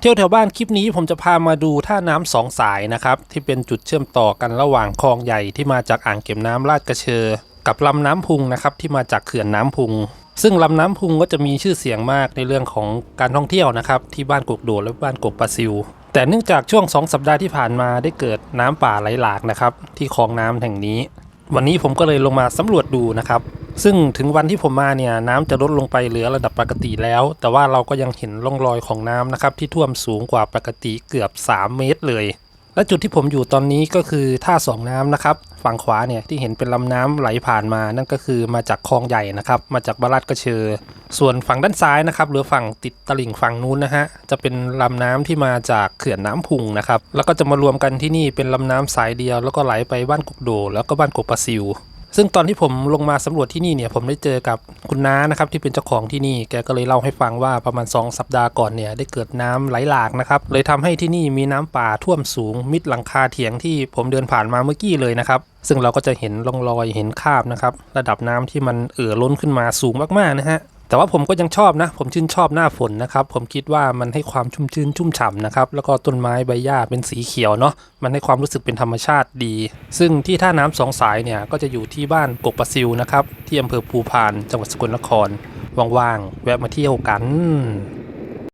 เที่ยวแถวบ้านคลิปนี้ผมจะพามาดูท่าน้ำสองสายนะครับ ที่เป็นจุดเชื่อมต่อกันระหว่างคลองใหญ่ที่มาจากอ่างเก็บน้ำลาดกระเชอ กับลำน้ำพุงนะครับที่มาจากเขื่อนน้ำพุง ซึ่งลำน้ำพุงก็จะมีชื่อเสียงมากในเรื่องของการท่องเที่ยวนะครับที่บ้านกกโดดและบ้านกกปลาซิว แต่เนื่องจากช่วง 2 สัปดาห์ที่ผ่านมาได้เกิดน้ำป่าไหลหลากนะครับที่คลองน้ำแห่งนี้ วันนี้ผมก็เลยลงมาสำรวจดูนะครับ ซึ่งถึงวันที่ผมมาเนี่ยน้ำจะลดลงไปเหลือระดับปกติแล้ว แต่ว่าเราก็ยังเห็นร่องรอยของน้ำนะครับที่ท่วมสูงกว่าปกติเกือบ 3 เมตรเลย และจุดที่ผมอยู่ตอนนี้ก็คือท่าสองน้ำนะครับฝั่งขวาเนี่ยที่เห็นเป็นลำน้ำไหลผ่านมา นั่นก็คือมาจากคลองใหญ่นะครับมาจากบารัดกระเชอส่วนฝั่งด้านซ้ายนะครับหรือฝั่งติดตลิ่งฝั่งนู้นนะฮะจะเป็นลำน้ำที่มาจากเขื่อนน้ำพุงนะครับแล้วก็จะมารวมกันที่นี่เป็นลำน้ำสายเดียว แล้วก็ไหลไปบ้านกกโด แล้วก็บ้านกกปลาซิว ซึ่งตอนที่ผมลงมาสำรวจที่นี่เนี่ยผมได้เจอกับคุณน้านะครับที่เป็นเจ้าของที่นี่แกก็เลยเล่าให้ฟังว่าประมาณ 2 สัปดาห์ก่อนเนี่ยได้เกิดน้ำไหลหลากนะครับเลยทำให้ที่นี่มีน้ำป่าท่วมสูง มิดหลังคาเถียงที่ผมเดินผ่านมาเมื่อกี้เลยนะครับซึ่งเราก็จะเห็นร่องรอยเห็นคาบนะครับระดับน้ำที่มันเอ่อล้นขึ้นมาสูงมากๆนะฮะ แต่ว่าผมก็ยังชอบนะ ผมชื่นชอบหน้าฝนนะครับ ผมคิดว่ามันให้ความชุ่มชื้นชุ่มฉ่ำนะครับ แล้วก็ต้นไม้ใบหญ้าเป็นสีเขียวเนาะ มันให้ความรู้สึกเป็นธรรมชาติดี ซึ่งที่ท่าน้ำสองสายเนี่ยก็จะอยู่ที่บ้านกกปะซิวนะครับ ที่อำเภอภูพาน จังหวัดสกลนคร ว่างๆ แวะมาเที่ยวกัน